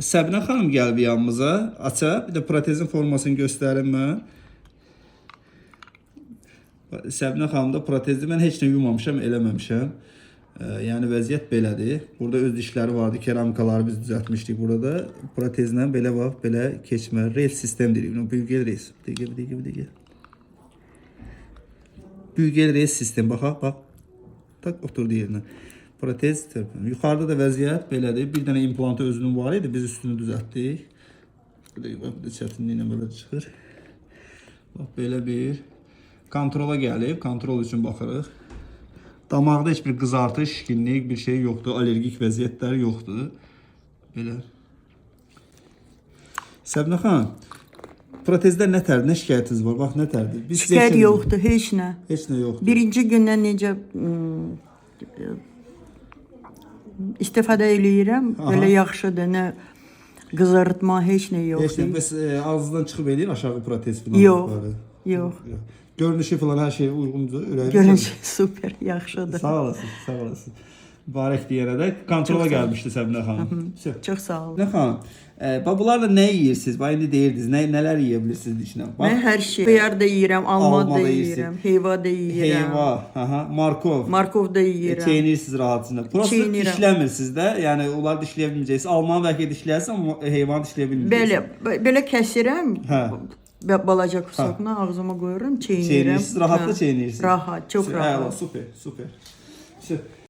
Səbinə xanım gəlib yanımıza. Aça, bir də protezin formasını göstərim mən. Səbinə xanım da protezi mən heç nə yumamışam, eləməmişəm. E, yəni vəziyyət belədir. Burada öz dişləri vardı, keramikaları biz düzəltmişdik burada. Protezlə belə bax, belə keçmə, rel sistem deyirik. Bunu büyük bir dəqiqə, bir dəqiqə. Büyük rel sistem baxaq, bax. Tak oturdu yerinə. Protez tərəfindən. Yuxarıda da vəziyyət belədir. Bir dənə implantı özünün var idi. Biz üstünü düzəltdik. Bax, bir də çətinliklə belə çıxır. Bax belə bir kontrola gəlib. Kontrol üçün baxırıq. Damaqda heç bir qızartı, şişkinlik bir şey yoxdur. Allergik vəziyyətlər yoxdur. Belə. Səbinə xanım, protezdə nə tər, nə şikayətiniz var? Bax nə tərdir? Biz Şikayət yoxdur, heç nə. Heç nə yoxdur. Birinci gündən necə ım, istifadə eləyirəm, Aha. belə yaxşıdır. Nə qızartma, heç nə Heç nə. yoxdur. Bəs e, ağzından çıxıb eləyir aşağı protez falan. Yox? Yox. Görünüşü falan hər şey uyğundur. Ürəyiniz. Görünüş super, yaxşıdır. Sağ olasın, sağ olasın. Mübarək deyərək kontrola gəlmişdi Səbinə xanım. Çox sağ olun. Səbinə xanım, e, ee, bax bunlarla nə yeyirsiniz? Bax indi deyirdiniz, nə nələr yeyə bilirsiniz içinə? Bax. Mən hər şey. Xiyar da yeyirəm, alma, da yeyirəm, heyva da yeyirəm. Heyva, aha, markov. Markov da yeyirəm. E, çeynirsiniz rahatcına. Prosta dişləmirsiniz də. Yəni onlar dişləyə bilməyəcəksiniz. Almanı bəlkə dişləyəsən, amma heyvanı dişləyə bilməyəcəksən. Belə, belə kəsirəm. Hə balaca kursakla ağzıma koyuyorum, çiğnirim. Çiğnirsin, rahatla çiğnirsin. Rahat, çok rahat. Süper, süper. süper.